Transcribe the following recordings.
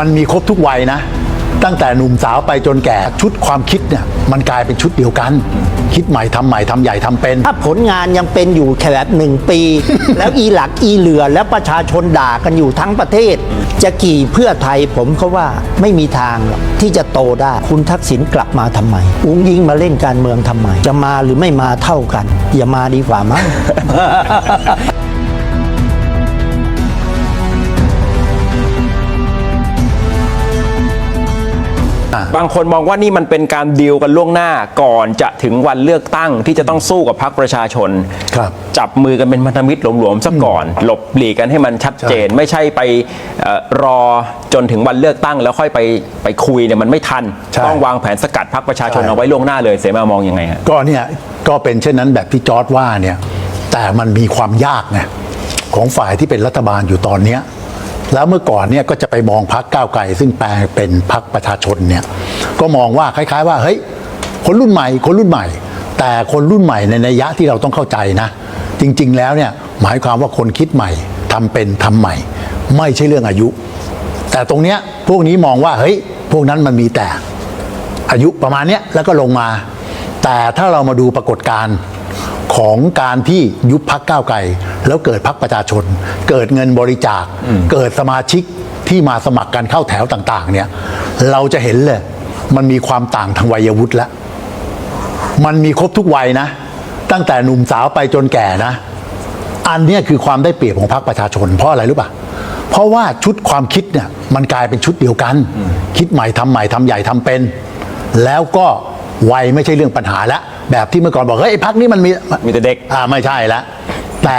มันมีครบทุกวัยนะ ตั้งแต่หนุ่มสาวไปจนแก่ชุดความคิดเนี่ยมันกลายเป็นชุดเดียวกัน คิดใหม่ทำใหม่ทำใหญ่ทำเป็น ถ้าผลงานยังเป็นอยู่แค่แบบหนึ่งปี แล้วอีหลักอีเหลือแล้วประชาชนด่ากันอยู่ทั้งประเทศ จะกี่เพื่อไทยผมเขาว่าไม่มีทางหรอกที่จะโตได้คุณทักษิณกลับมาทำไม อุ้งยิงมาเล่นการเมืองทำไม จะมาหรือไม่มาเท่ากัน อย่ามาดีกว่ามั้ง บางคนมองว่านี่มันเป็นการดีลกันล่วงหน้าก่อนจะถึงวันเลือกตั้งที่จะต้องสู้กับพรรคประชาชน ครับจับมือกันเป็นพันธมิตรหลวมๆซะก่อน หลบหลีกกันให้มันชัดเจน ไม่ใช่ไปเอ่อรอจนถึงวันเลือกตั้ง แล้วค่อยไปไปคุยเนี่ยมันไม่ทัน ใช่ต้องวางแผนสกัดพรรคประชาชนใช่ เอาไว้ล่วงหน้าเลยเสมามองยังไงฮะ ก็เนี่ยก็เป็นเช่นนั้นแบบที่จอร์ดว่าเนี่ยแต่มันมีความยากไงของฝ่ายที่เป็นรัฐบาลอยู่ตอนเนี้ย แล้วเมื่อก่อนเนี่ยก็จะไปมองพักก้าวไกล ซึ่งแปลเป็นพักประชาชนเนี่ยก็มองว่าคล้าย ๆ ว่าเฮ้ยคนรุ่นใหม่ คนรุ่นใหม่ แต่คนรุ่นใหม่ในนัยยะที่เราต้องเข้าใจนะ จริง ๆ แล้วเนี่ยหมายความว่าคนคิดใหม่ทำเป็นทำใหม่ ไม่ใช่เรื่องอายุ แต่ตรงเนี้ยพวกนี้มองว่าเฮ้ยพวกนั้นมันมีแต่อายุประมาณเนี้ยแล้วก็ลงมา แต่ถ้าเรามาดูปรากฏการณ์ ของการที่ยุบพักก้าวไกลแล้วเกิดพักประชาชน เกิดเงินบริจาค เกิดสมาชิกที่มาสมัครกันเข้าแถวต่าง ๆ เนี่ย เราจะเห็นเลย มันมีความต่างทางวัยวุฒิแล้ว มันมีครบทุกวัยนะ ตั้งแต่หนุ่มสาวไปจนแก่นะ อันเนี้ยคือความได้เปรียบของพรรคประชาชน เพราะอะไรรู้ป่ะเพราะว่าชุดความคิดเนี่ยมันกลายเป็นชุดเดียวกัน คิดใหม่ทำใหม่ทำใหญ่ทำเป็น แล้วก็ วัยไม่ใช่เรื่องปัญหาแล้วแบบที่เมื่อก่อนบอกเฮ้ยไอ้พักนี้มันมีมีแต่เด็ก อ่าไม่ใช่แล้วแต่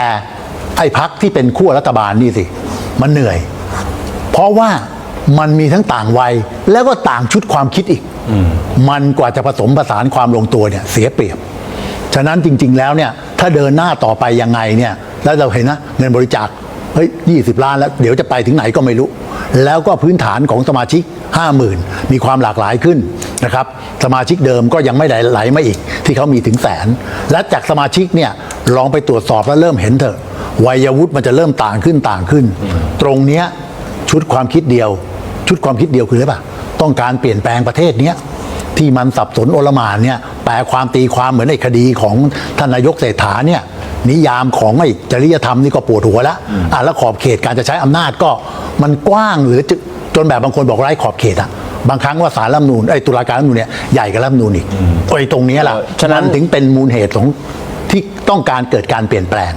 ไอ้พักที่เป็นขั้วรัฐบาลนี่สิมันเหนื่อย เพราะว่ามันมีทั้งต่างวัยแล้วก็ต่างชุดความคิดอีกมันกว่าจะผสมผสานความลงตัวเนี่ยเสียเปรียบ ฉะนั้นจริง ๆ แล้วเนี่ยถ้าเดินหน้าต่อไปยังไงเนี่ยแล้วเราเห็นนะเงินบริจาคเฮ้ยยีล้านแล้วเดี๋ยวจะไปถึงไหนก็ไม่รู้ แล้วก็พื้นฐานของสมาชิก 50,000 มีความหลากหลายขึ้น นะครับสมาชิกเดิมก็ยังไม่ไหลไหลมาอีก ที่เขามีถึงแสน และจากสมาชิกเนี่ยลองไปตรวจสอบแล้วเริ่มเห็นเถอะวัยวุฒิมันจะเริ่มต่างขึ้นต่างขึ้น ตรงเนี้ยชุดความคิดเดียว ชุดความคิดเดียวคืออะไรปะต้องการเปลี่ยนแปลงประเทศเนี้ยที่มันสับสนโอลมานเนี่ยแปลความตีความเหมือนในคดีของท่านนายกเศรษฐาเนี่ยนิยามของไอ้จริยธรรมนี่ก็ปวดหัวแล้วอะแล้วขอบเขตการจะใช้อำนาจก็มันกว้างหรือจจนแบบบางคนบอกไร้ขอบเขตอะ บางครั้งว่าสารรัฐธรรมนูนไอ้ตุลาการรัฐธรรมนูนเนี่ยใหญ่กับรัฐธรรมนูนอีกไอ้ตรงเนี้ยแหละเออฉะนั้นมัถึงเป็นมูลเหตุของที่ต้องการเกิดการเปลี่ยนแปลง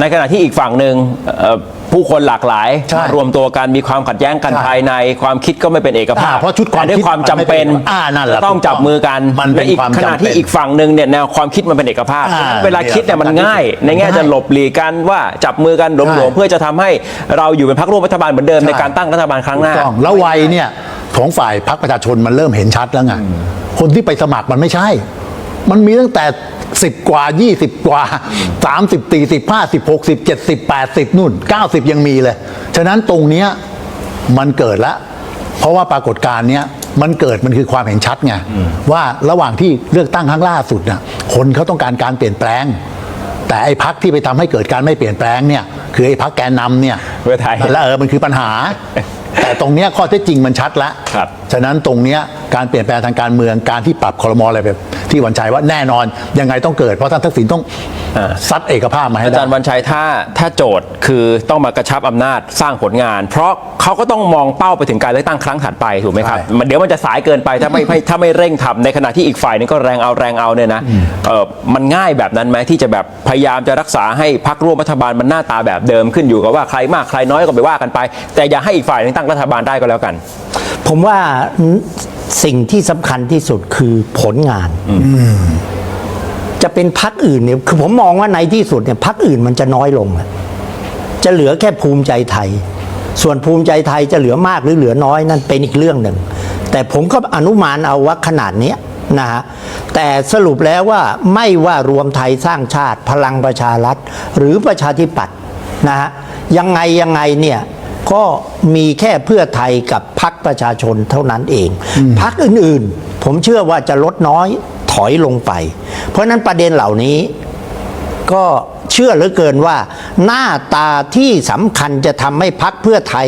ในขณะที่อีกฝั่งหนึ่งเอ่อผู้คนหลากหลายใช่มารวมตัวกันมีความขัดแย้งกันใช่ภายในความคิดก็ไม่เป็นเอกภาพอ่าเพราะชุดความแต่ด้วยคิดความจำเป็นมันไม่เป็นอ่านั่นแหละจะต้องจับมือกันมันเป็นและอีกความขณะจำเป็นที่อีกฝั่งหนึ่งเนี่ยแนวความคิดมันเป็นเอกภาพอ่าฉะนั้นเวลาคิดเนี่ยมันเนี่ยง่าย ในแง่ง่ายจะหลบหลีกกันว่าจับมือกันหลวมใช่ๆเพื่อจะทำให้เราอยู่เป็นพรรคร่วมรัฐบาลเหมือนเดิมใช่ในการตั้งรัฐบาลครั้งหน้าถูกต้องแล้ววัยเนี่ย ของฝ่ายพรรคประชาชนมันเริ่มเห็นชัดแล้วไงคนที่ไปสมัครมันไม่ใช่ มันมีตั้งแต่10กว่า20กว่า30 40 50 60 70 80นู่น90ยังมีเลย ฉะนั้นตรงเนี้ยมันเกิดแล้ว เพราะว่าปรากฏการณ์เนี้ยมันเกิดมันคือความเห็นชัดไงว่าระหว่างที่เลือกตั้งครั้งล่าสุดน่ะคนเขาต้องการการเปลี่ยนแปลง แต่ไอ้พักที่ไปทำให้เกิดการไม่เปลี่ยนแปลงเนี่ย คือไอ้พักแกนนำเนี่ยเพื่อไทยนั่นแหละเออมันคือปัญหา แต่ตรงเนี้ยข้อเท็จจริงมันชัดแล้วครับ ฉะนั้นตรงเนี้ยการเปลี่ยนแปลงทางการเมืองการที่ปรับคอรมออะไรแบบ ที่วันชัยว่าแน่นอนยังไงต้องเกิดเพราะท่านทักษิณต้องอ่าซัดเอกภาพมาให้อาได้จารย์วันชัยถ้าถ้าโจทย์คือต้องมากระชับอำนาจสร้างผลงาน เพราะเขาก็ต้องมองเป้าไปถึงการเลือกตั้งครั้งถัดไปถูกไหมครับใช่มันเดี๋ยวมันจะสายเกินไปถ้าไม่ไม่ถ้าไม่เร่งทำในขณะที่อีกฝ่ายนึงก็แรงเอาแรงเอาเนี่ยนะเออมันง่ายแบบนั้นไหมที่จะแบบพยายามจะรักษาให้พรรคร่วมรัฐบาลมันหน้าตาแบบเดิมขึ้นอยู่กับว่าใครมากใครน้อยก็ไปว่ากันไป แต่อย่าให้อีกฝ่ายนึงตั้งรัฐบาลได้ก็แล้วกัน ผมว่าสิ่งที่สำคัญที่สุดคือผลงานจะเป็นพักอื่นเนี่ยคือผมมองว่าในที่สุดเนี่ยพักอื่นมันจะน้อยลงจะเหลือแค่ภูมิใจไทย ส่วนภูมิใจไทยจะเหลือมากหรือเหลือน้อยนั่นเป็นอีกเรื่องหนึ่ง แต่ผมก็อนุมานเอาว่าขนาดนี้นะฮะแต่สรุปแล้วว่าไม่ว่ารวมไทยสร้างชาติพลังประชารัฐ หรือประชาธิปัตย์นะฮะยังไงยังไงเนี่ย ก็มีแค่เพื่อไทยกับพักประชาชนเท่านั้นเองพักอื่นๆ ผมเชื่อว่าจะลดน้อยถอยลงไป เพราะฉะนั้นประเด็นเหล่านี้ก็เชื่อเหลือเกินว่า หน้าตาที่สำคัญจะทำให้พักเพื่อไทย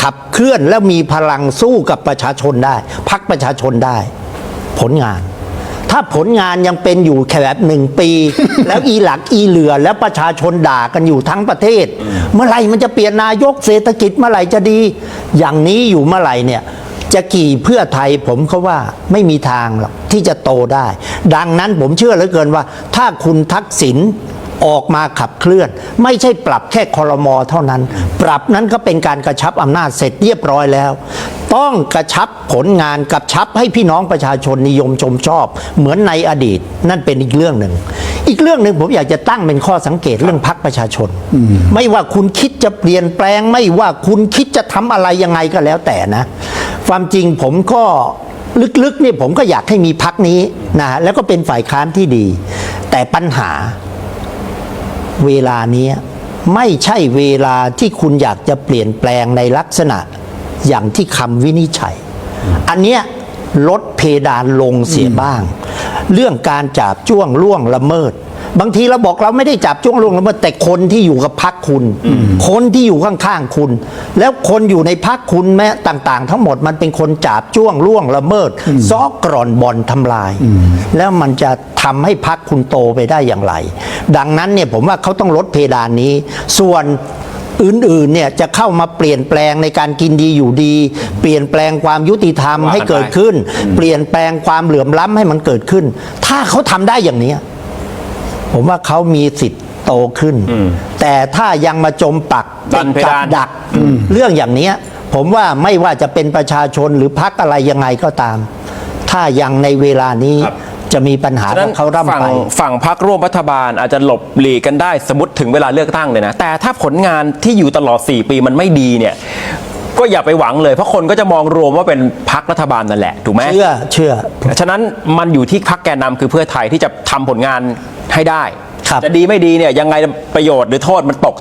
ขับเคลื่อนและมีพลังสู้กับประชาชนได้ พักประชาชนได้ ผลงาน ถ้าผลงานยังเป็นอยู่แค่แบบหนึ่งปี แล้วอีหลักอีเหลือแล้วประชาชนด่ากันอยู่ทั้งประเทศ เมื่อไหร่มันจะเปลี่ยนนายกเศรษฐกิจเมื่อไหร่จะดี อย่างนี้อยู่เมื่อไหร่เนี่ยจะกี่เพื่อไทยผมเขาว่าไม่มีทางหรอกที่จะโตได้ ดังนั้นผมเชื่อเหลือเกินว่า ถ้าคุณทักษิณ ออกมาขับเคลื่อน ไม่ใช่ปรับแค่คอรมอเท่านั้น ปรับนั้นก็เป็นการกระชับอำนาจเสร็จเรียบร้อยแล้ว ต้องกระชับผลงานกระชับให้พี่น้องประชาชนนิยมชมชอบ เหมือนในอดีต นั่นเป็นอีกเรื่องหนึ่ง อีกเรื่องหนึ่งผมอยากจะตั้งเป็นข้อสังเกตเรื่องพักประชาชน ไม่ว่าคุณคิดจะเปลี่ยนแปลง ไม่ว่าคุณคิดจะทำอะไรยังไงก็แล้วแต่นะ ความจริงผมก็ลึกๆเนี่ยผมก็อยากให้มีพักนี้นะฮะแล้วก็เป็นฝ่ายค้านที่ดี แต่ปัญหา เวลานี้ไม่ใช่เวลาที่คุณอยากจะเปลี่ยนแปลงในลักษณะอย่างที่คำวินิจฉัย อันเนี้ยลดเพดานลงเสียบ้าง เรื่องการจับจ้วงล่วงละเมิด บางทีเราบอกเราไม่ได้จับจ้วงล่วงละเมิดแต่คนที่อยู่กับพักคุณ คนที่อยู่ข้างๆคุณ แล้วคนอยู่ในพักคุณแม้ต่างๆ ทั้งหมดมันเป็นคนจับจ้วงล่วงละเมิดซอกกร่อนบ่อนทำลาย แล้วมันจะทำให้พักคุณโตไปได้อย่างไร ดังนั้นเนี่ยผมว่าเขาต้องลดเพดานนี้ ส่วนอื่นๆเนี่ยจะเข้ามาเปลี่ยนแปลงในการกินดีอยู่ดี เปลี่ยนแปลงความยุติธรรมว่ากันให้เกิดขึ้น เปลี่ยนแปลงความเหลื่อมล้ำให้มันเกิดขึ้น ถ้าเขาทำได้อย่างเนี้ย ผมว่าเขามีสิทธิ์โตขึ้น แต่ถ้ายังมาจมปักดันเพติกับดานดักเรื่องอย่างเนี้ยผมว่าไม่ว่าจะเป็นประชาชนหรือพักอะไรยังไงก็ตาม ถ้ายังในเวลานี้ครับจะมีปัญหาฉะนั้กับนเขาร่ำฝั่งไปฝั่งพักร่วมรัฐบาลอาจจะหลบหลีกกันได้สมมติถึงเวลาเลือกตั้งเลยนะ แต่ถ้าผลงานที่อยู่ตลอด 4 ปีมันไม่ดีเนี่ย ก็อย่าไปหวังเลย เพราะคนก็จะมองรวมว่าเป็นพักรัฐบาลนั่นแหละถูกไหมเชื่อเชื่อ ฉะนั้นมันอยู่ที่พักแกนนำคือเพื่อไทยที่จะทำผลงานให้ได้ครับจะดีไม่ดีเนี่ยยังไงประโยชน์หรือโทษมันตก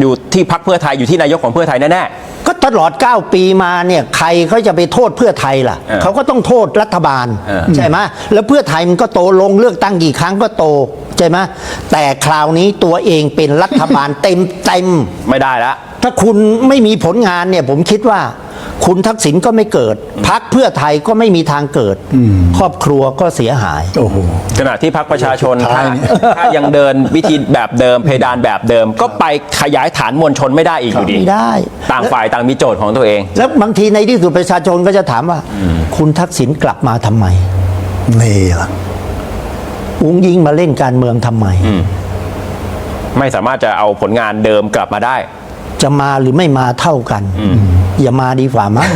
อยู่ที่พักเพื่อไทยอยู่ที่นายกของเพื่อไทยแน่ก็ตลอด 9 ปีมาเนี่ยใครเขาจะไปโทษเพื่อไทยล่ะเออเขาก็ต้องโทษรัฐบาลเออใช่ไหมแล้วเพื่อไทยมันก็โตลงเลือกตั้งกี่ครั้งก็โตใช่ไหมแต่คราวนี้ตัวเองเป็นรัฐบาลเต็มเต็มๆไม่ได้ละ ถ้าคุณไม่มีผลงานเนี่ยผมคิดว่า คุณทักษิณก็ไม่เกิด พักเพื่อไทยก็ไม่มีทางเกิด ครอบครัวก็เสียหาย โอ้โห ขณะที่พักประชาชนสุดท้าถ้ายเนี่ยถ้ายังเดินวิธีแบบเดิมเพดานแบบเดิม ก็ไปขยายฐานมวลชนไม่ได้อีกอยู่ดี ไม่ได้ ต่างฝ่ายต่างมีโจทย์ของตัวเอง แล้วบางทีในที่สุดประชาชนก็จะถามว่า คุณทักษิณกลับมาทำไม นี่ล่ะ อุ้งยิงมาเล่นการเมืองทำไม ไม่สามารถจะเอาผลงานเดิมกลับมาได้ จะมาหรือไม่มาเท่ากัน อย่ามาดีกว่ามั้ง